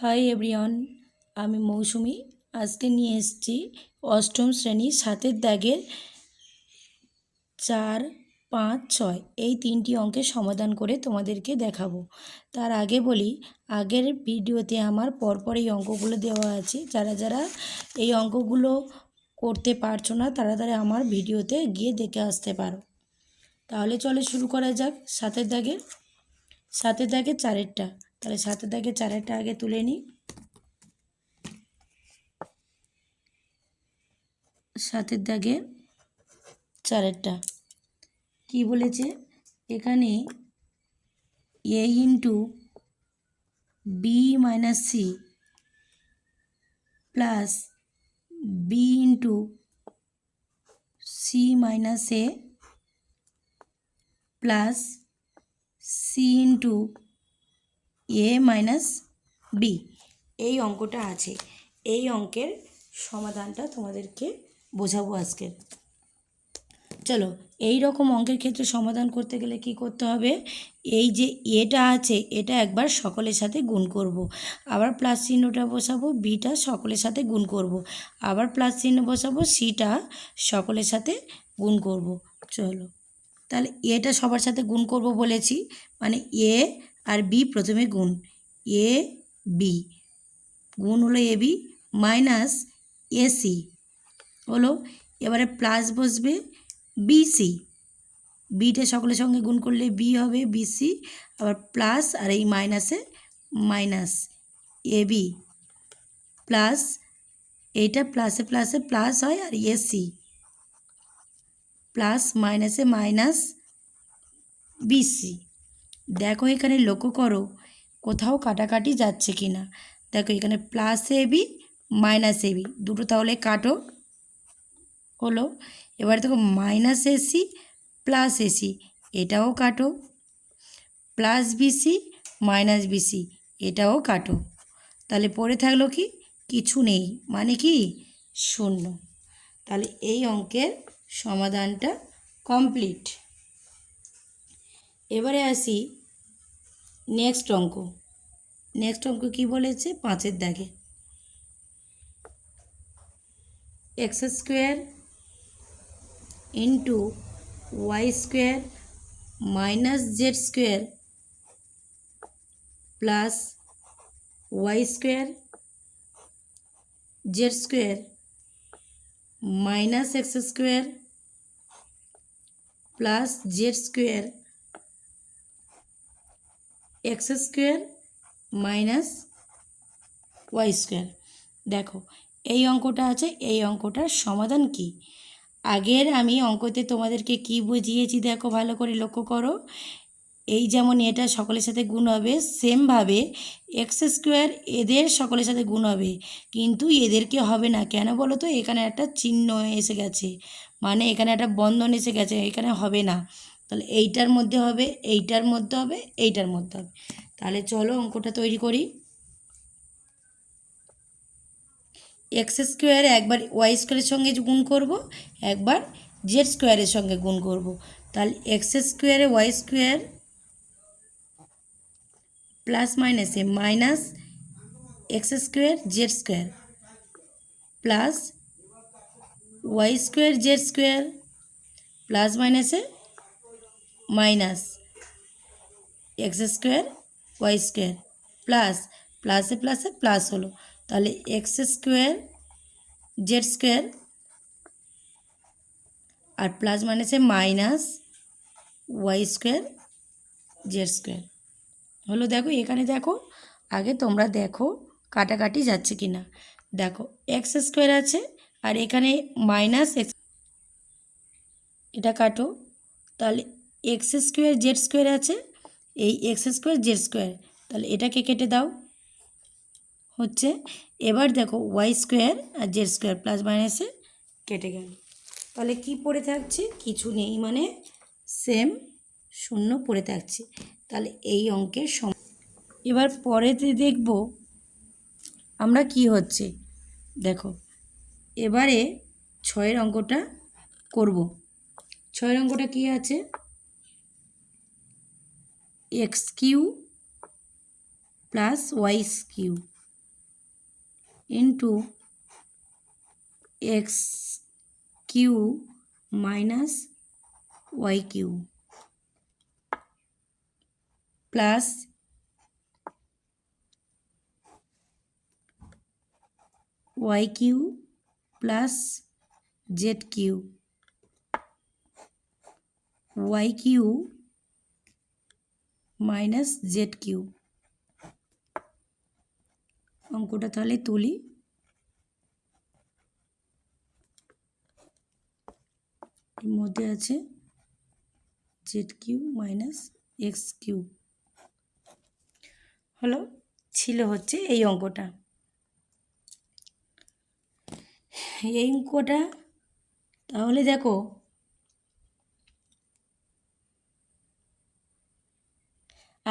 Hi everyone, আমি মৌসুমি। আজকে নিয়ে এসেছি অষ্টম শ্রেণির সাতের দাগের চার, পাঁচ, ছয়। এই তিনটি অঙ্কের সমাধান করে তোমাদেরকে দেখাবো। তার আগে বলি, আগের ভিডিওতে আমার পরপর এই অঙ্কগুলো দেওয়া আছে। যারা যারা এই অঙ্কগুলো করতে পারছ না, তারা তারা আমার ভিডিওতে গিয়ে দেখে আসতে পারো। তাহলে চলে শুরু করা যাক সাতের দাগের। সাতের দাগে চারেরটা। তাহলে সাতের দাগে চারেরটা আগে তুলে নিই। সাতের দাগে চারেরটা। কি বলেছে? এখানে A into B minus C plus B into C minus A plus C into A minus B এই অঙ্কটা আছে এই অঙ্কের সমাধানটা তোমাদেরকে বোঝাবো আজকে চলো, এই রকম অঙ্কের ক্ষেত্রে সমাধান করতে গেলে কি করতে হবে এই যে এটা আছে, এটা একবার সকলের সাথে গুণ করব। আবার প্লাস চিহ্নটা বসাবো বিটা সকলের সাথে গুণ করব। আবার প্লাস চিহ্ন বসাবো সিটা সকলের সাথে গুণ করব। চলো তাহলে এটা সবার সাথে গুণ করব বলেছি মানে এ আর বি প্রথমে গুণ। A, B. গুণ হলো এ, বি মাইনাস এসি হলো, এবারে প্লাস বসবে বিসি বিটা সকলের সঙ্গে গুণ করলে বি হবে বিসি আবার প্লাস আর এই মাইনাসে মাইনাস এ, বি। প্লাস এইটা প্লাসে প্লাসে প্লাস হয় আর এসি প্লাস মাইনাসে মাইনাস বিসি দেখো এখানে লক্ষ্য করো, কোথাও কাটাকাটি যাচ্ছে কি না দেখো এখানে প্লাস এবি মাইনাস এবি দুটো তাহলে কাটো। হলো, এবার দেখো মাইনাস এসি প্লাস এসি এটাও কাটো। প্লাস বিসি মাইনাস বিসি এটাও কাটো। তাহলে পড়ে থাকল কি? কিছু নেই মানে কি? শূন্য। তাহলে এই অঙ্কের সমাধানটা কমপ্লিট এবারে আসি নেক্সট অঙ্ক। নেক্সট অঙ্ক কি বলেছে? পাঁচের দাগে। X square into Y square minus Z square plus Y square Z square minus X square plus Z square X square minus Y square. দেখো, এই অঙ্কটা আছে, এই অঙ্কটার সমাধান কি? আগের আমি অঙ্কতে তোমাদেরকে কি বুঝিয়েছি দেখো, ভালো করে লক্ষ্য করো। এই যেমন এটা সকলের সাথে গুণ হবে, সেমভাবে এক্স স্কোয়ার এদের সকলের সাথে গুণ হবে, কিন্তু এদেরকে হবে না। কেন বলো তো? এখানে একটা চিহ্ন এসে গেছে মানে এখানে একটা বন্ধন এসে গেছে, এখানে হবে না। তাহলে এইটার মধ্যে হবে, এইটার মধ্যে হবে, এইটার মধ্যে হবে। তাহলে চলো অঙ্কটা তৈরি করি। এক্স স্কোয়ার একবার ওয়াই স্কোয়ারের সঙ্গে গুণ করব, একবার জেড স্কোয়ারের সঙ্গে গুণ করব। তাহলে এক্স স্কোয়ারে ওয়াই স্কোয়ার প্লাস মাইনাসে minus X square Z square plus Y square Z square plus মাইনাসে minus X square Y square plus প্লাসে প্লাসে প্লাস হলো। তাহলে এক্স স্কোয়ার জেড স্কোয়ার আর প্লাস মাইনাসে minus Y square Z square হলো দেখো, এখানে দেখো, আগে তোমরা দেখো কাটাকাটি যাচ্ছে কি না দেখো এক্স স্কোয়ার আছে, আর এখানে মাইনাস এটা কাটো। তাহলে এক্স স্কোয়ার জেড স্কোয়ার আছে, এই এক্স স্কোয়ার জেড স্কোয়ার, তাহলে এটাকে কেটে দাও। হচ্ছে, এবার দেখো ওয়াই স্কোয়ার আর জেড স্কোয়ার প্লাস মাইনাসে কেটে গেল। তাহলে কি পড়ে থাকছে? কিছু নেই মানে সেম শূন্য পড়ে থাকছে। তাহলে এই অঙ্কের সম এবার পরেতে দেখব আমরা কি হচ্ছে। দেখো, এবারে ছয়ের অঙ্কটা করব। ছয়ের অঙ্কটা কি আছে? X cube plus Y cube into X cube minus Y cube plus Y cube plus Z cube Y cube minus Z cube অঙ্কটা তাহলে তুলি। মধ্যে আছে Z cube minus X cube হলো, ছিল হচ্ছে এই অঙ্কটা। এই অঙ্কটা, তাহলে দেখো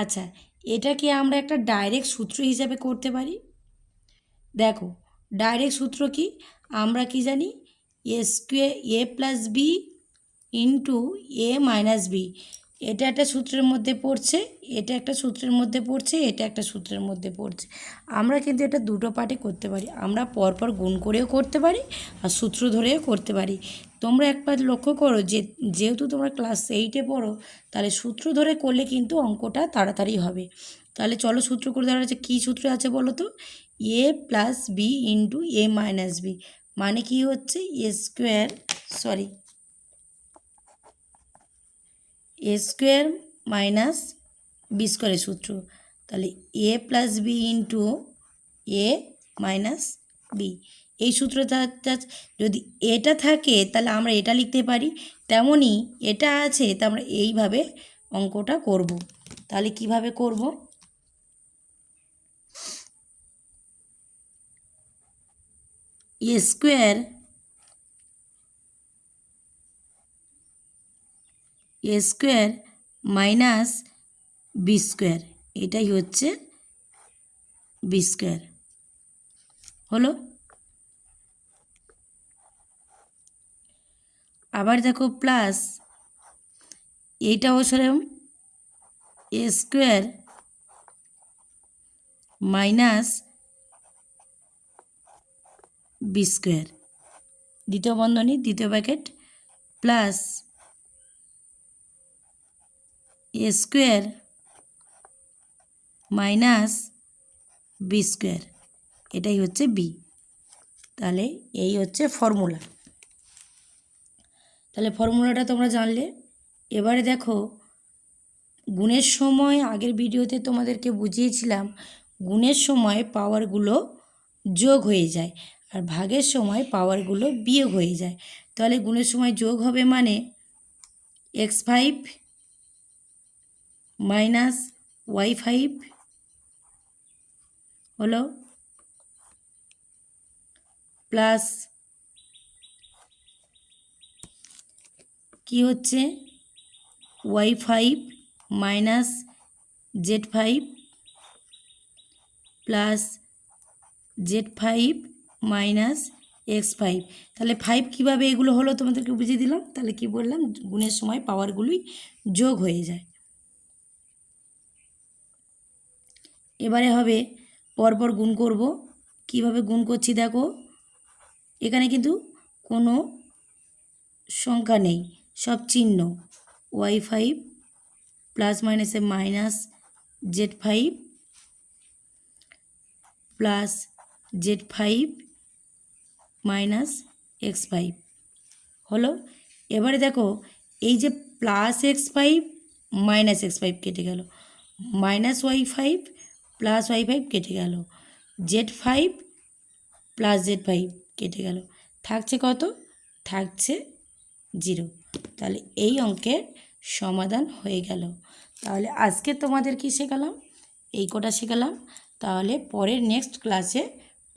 আচ্ছা এটাকে আমরা একটা ডাইরেক্ট সূত্র হিসাবে করতে পারি। দেখো ডাইরেক্ট সূত্র কি? আমরা কি জানি? A A plus B into A minus B এটা একটা সূত্রের মধ্যে পড়ছে, এটা একটা সূত্রের মধ্যে পড়ছে, এটা একটা সূত্রের মধ্যে পড়ছে। আমরা কিন্তু এটা দুটো পার্টে করতে পারি। আমরা পরপর গুণ করেও করতে পারি আর সূত্র ধরেও করতে পারি। তোমরা একবার লক্ষ্য করো যে, যেহেতু তোমরা ক্লাস এইটে পড়ো, তাহলে সূত্র ধরে করলে কিন্তু অঙ্কটা তাড়াতাড়ি হবে। তাহলে চলো সূত্র করে দেওয়া হচ্ছে কী সূত্র আছে বলো তো? A plus B into A minus B মানে কি হচ্ছে? A square sorry A square minus B স্কোয়ারের সূত্র। তাহলে A plus B into A minus B এই সূত্রটা টা- যদি এটা থাকে তাহলে আমরা এটা লিখতে পারি। তেমনই এটা আছে তা আমরা এইভাবে অঙ্কটা করব। তাহলে কীভাবে করব? A square A square minus B square, এটাই হচ্ছে বি স্কোয়ার। হলো? আবার দেখো প্লাস এইটাও সেরকম A square minus B square দ্বিতীয় বন্ধনী, দ্বিতীয় packet plus A square minus B square এটাই হচ্ছে বি তাহলে এই হচ্ছে ফর্মুলা তাহলে ফর্মুলাটা তোমরা জানলে। এবারে দেখো, গুণের সময় আগের ভিডিওতে তোমাদেরকে বুঝিয়েছিলাম, গুণের সময় পাওয়ারগুলো যোগ হয়ে যায় আর ভাগের সময় পাওয়ারগুলো বিয়োগ হয়ে যায়। তাহলে গুণের সময় যোগ হবে মানে X five minus Y five হলো প্লাস কি হচ্ছে? Y five minus Z five plus Z five minus X five. তাহলে ফাইভ কীভাবে এগুলো হলো তোমাদেরকে বুঝিয়ে দিলাম? তাহলে কি বললাম? গুণের সময় পাওয়ারগুলোই যোগ হয়ে যায়। এবারে হবে পরপর গুণ করব। কীভাবে গুণ করছি দেখো? এখানে কিন্তু কোনো সংখ্যা নেই। সব চিহ্ন। ওয়াই ফাইভ প্লাস মাইনাসে minus Z five plus Z five minus X five হলো? এবারে দেখো, এই যে plus X five minus X five কেটে গেল। Minus Y five plus Y five কেটে গেল। Z five plus Z five কেটে গেল। থাকছে কত? থাকছে জিরো তাহলে এই অঙ্কের সমাধান হয়ে গেল। তাহলে আজকে তোমাদের কি শেখালাম? এই কটা শেখালাম। তাহলে পরের নেক্সট ক্লাসে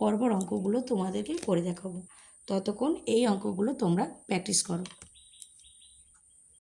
পরপর অঙ্কগুলো তোমাদেরকে করে দেখাবো। ততক্ষণ এই অঙ্কগুলো তোমরা প্র্যাকটিস করো।